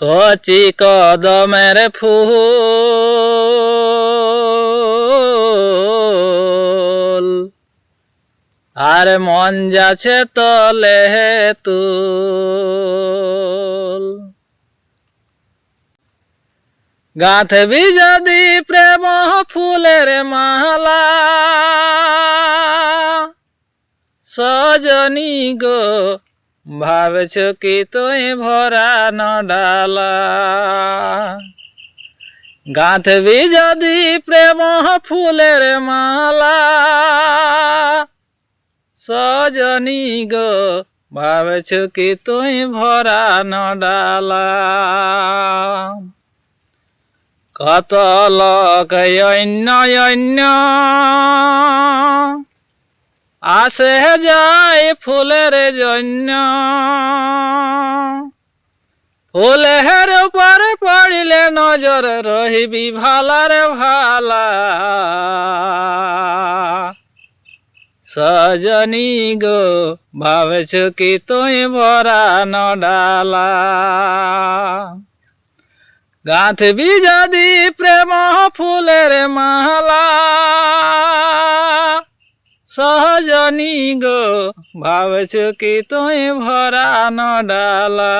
কচি কদমের ফুল। আর মন যাচ্ছে তলে তুল। গাঁথবি যদি প্রেম ফুলের মালা, সজনী গো ভাবছ কি তুই ভরা ন ডালা গাঁথবি যদি প্রেম ফুলের মালা। সজনী গো, ভাবছ কি তুই ভরা ন ডালা কত লোক অন্য অন্য আসে যায় ফুলের জন্য। ফুলের উপর পড়িলে নজর রহিবি ভালার ভালা। সজনী গো, ভাবছ কি তুই ভরা ন ডালা গাঁথবি যদি প্রেম ফুলের মালা। সহজনী গো ভাবছ কি তুই ভরা ডালা